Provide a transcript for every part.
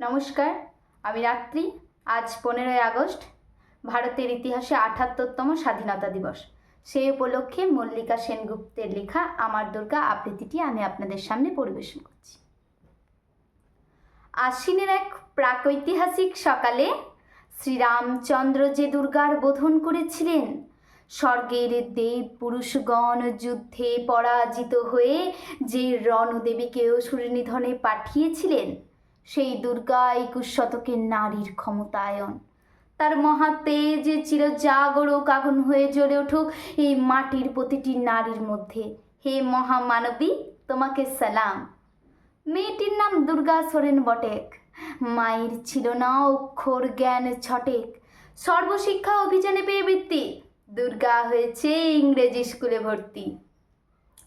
নমস্কার, আমি রাত্রি, আজ পনেরোই আগস্ট, ভারতের ইতিহাসে আঠাত্তরতম স্বাধীনতা দিবস। সেই উপলক্ষে মল্লিকা সেনগুপ্তের লেখা আমার দুর্গা আবৃত্তিটি আমি আপনাদের সামনে পরিবেশন করছি। আশ্বিনের এক প্রাকৈতিহাসিক সকালে শ্রীরামচন্দ্র যে দুর্গার বোধন করেছিলেন, স্বর্গের দেব পুরুষগণ যুদ্ধে পরাজিত হয়ে যে রণদেবীকে অসুর নিধনে পাঠিয়েছিলেন সেই দুর্গা একুশ শতকের নারীর ক্ষমতায়ন। তার মহাতেজ চিরজাগরক আগুন হয়ে জ্বলে উঠুক এই মাটির প্রতিটি নারীর মধ্যে। হে মহামানবী, তোমাকে সালাম। মেয়েটির নাম দুর্গা সোরেন বটেক। মায়ের ছিল না অক্ষর জ্ঞান ছটেক। সর্বশিক্ষা অভিযানে পেয়ে বৃত্তি। দুর্গা হয়েছে ইংরেজি স্কুলে ভর্তি।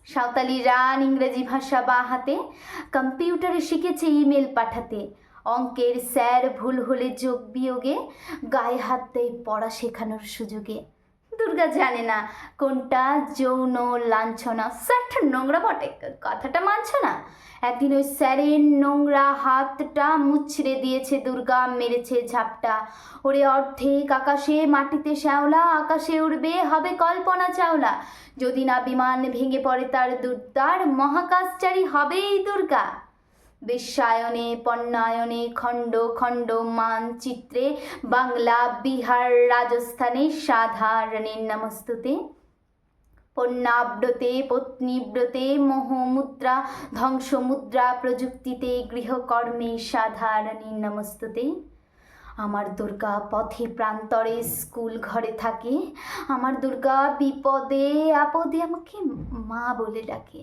সাঁওতালি রান ইংরেজি ভাষা বা হাতে কম্পিউটারে শিখেছে ইমেল পাঠাতে। অঙ্কের স্যার ভুল হলে যোগ বিয়োগে, গায়ে হাত দেয় পড়া শেখানোর সুযোগে। দুর্গা জানে না। কোনটা যৌন লাঞ্ছনা? স্যারটা নোংরা বটে। কথাটা মানছ না? একদিন ওই স্যারের নোংরা হাতটা মুছড়ে দিয়েছে দুর্গা, মেরেছে ঝাপটা। ওরে অর্ধেক আকাশে মাটিতে শ্যাওলা, আকাশে উড়বে, হবে কল্পনা চাওলা। যদি না বিমান ভেঙে পড়ে তার দুর্দার মহাকাশচারী হবেই দুর্গা। বিশ্বায়নে, পণ্যায়নে, খণ্ড খণ্ড মানচিত্রে বাংলা, বিহার, রাজস্থানে সাধারণের নমস্তুতে। পণ্যাব্রতে পত্নীব্রতে মোহমুদ্রা, ধ্বংসমুদ্রা প্রযুক্তিতে গৃহকর্মে সাধারণের নমস্তুতে। আমার দুর্গা পথে প্রান্তরে স্কুল ঘরে থাকে। আমার দুর্গা বিপদে আপদে আমাকে মা বলে ডাকে।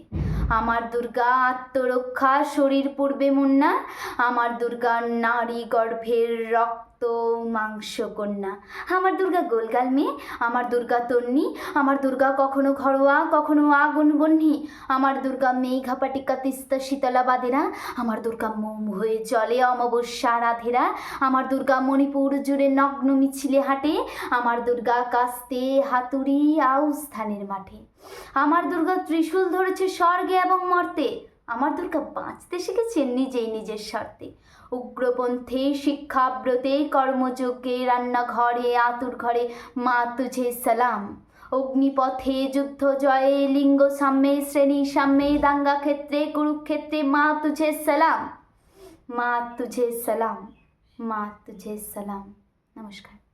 আমার দুর্গা আত্মরক্ষা শরীর পূর্বে মুন্না, আমার দুর্গা নারী গর্ভের রক্ত মাংস কন্যা। আমার দুর্গা গোলগাল মেয়ে, আমার দুর্গা তন্নি, আমার দুর্গা কখনো ঘরোয়া, কখনো আগুন বন্যি আমার দুর্গা মেঘাপাটিকা তিস্তা শীতলা বাদেরা, আমার দুর্গা মোম হয়ে জলে অমাবস্যা রাধেরা। আমার দুর্গা মণিপুর জুড়ে নগ্ন মিছিলে হাঁটে। আমার দুর্গা কাস্তে হাতুড়ি আউস মাঠে। আমার দুর্গা ত্রিশূল ধরেছে স্বর্গে এবং মর্তে। আমার দুর্গা বাঁচতে শিখেছে নিজেই নিজের স্বার্থে। উগ্রপন্থে, শিক্ষাব্রতে, কর্মযজ্ঞে, রান্নাঘরে, আতুর ঘরে মা তুঝে সালাম। অগ্নিপথে যুদ্ধ জয়ে, লিঙ্গ সাম্যে, শ্রেণি সাম্যে, দাঙ্গা ক্ষেত্রে, কুরুক্ষেত্রে মা তুঝে সালাম। মা তুঝে সালাম। মা তুঝে সালাম। নমস্কার।